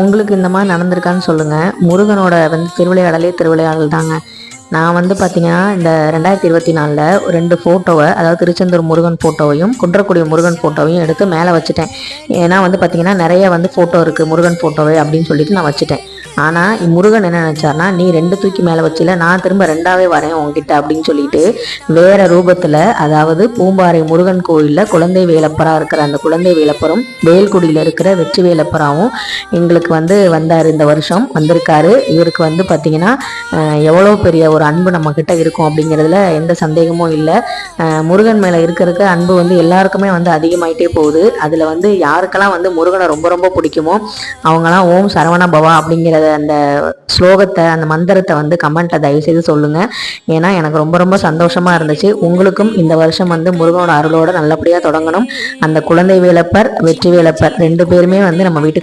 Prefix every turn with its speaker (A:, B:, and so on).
A: உங்களுக்கு இந்த மாதிரி நடந்திருக்கான்னு சொல்லுங்கள் முருகனோட வந்து திருவிளையாடலே திருவிளையாடல் தாங்க. நான் வந்து பார்த்தீங்கன்னா இந்த ரெண்டாயிரத்தி இருபத்தி நாலில் ரெண்டு ஃபோட்டோவை அதாவது திருச்செந்தூர் முருகன் ஃபோட்டோவையும் குன்றக்குடி முருகன் ஃபோட்டோவையும் எடுத்து மேலே வச்சுட்டேன். ஏன்னா வந்து பார்த்தீங்கன்னா நிறைய வந்து ஃபோட்டோ இருக்குது முருகன் ஃபோட்டோவை அப்படின்னு சொல்லிட்டு நான் வச்சுட்டேன். ஆனால் முருகன் என்ன நினச்சார்னா நீ ரெண்டு தூக்கி மேலே வச்சில நான் திரும்ப ரெண்டாவே வரேன் உங்ககிட்ட அப்படின்னு சொல்லிட்டு வேற ரூபத்தில் அதாவது பூம்பாறை முருகன் கோயிலில் குழந்தை வேலப்பராக இருக்கிற அந்த குழந்தை வேலப்பரும் வேல்குடியில் இருக்கிற வெற்றி வேலப்பராவும் எங்களுக்கு வந்து வந்தார் இந்த வருஷம் வந்திருக்காரு. இவருக்கு வந்து பார்த்தீங்கன்னா எவ்வளோ பெரிய ஒரு அன்பு நம்மக்கிட்ட இருக்கும் அப்படிங்கிறதுல எந்த சந்தேகமும் இல்லை. முருகன் மேலே இருக்க அன்பு வந்து எல்லாருக்குமே வந்து அதிகமாயிட்டே போகுது. அதில் வந்து யாருக்கெல்லாம் வந்து முருகனை ரொம்ப ரொம்ப பிடிக்குமோ அவங்களாம் ஓம் சரவண பவா அப்படிங்கிற அந்த ஸ்லோகத்தை அந்த மந்திரத்தை வந்து கமெண்ட்டை தயவு செய்து சொல்லுங்கள் ஏன்னா எனக்கு ரொம்ப ரொம்ப சந்தோஷமாக இருந்துச்சு. உங்களுக்கும் இந்த வருஷம் வந்து முருகனோட அருளோட நல்லபடியாக தொடங்கணும். அந்த குழந்தை வேலப்பர் வெற்றி வேலப்பர் ரெண்டு பேருமே வந்து நம்ம வீட்டுக்கு வந்து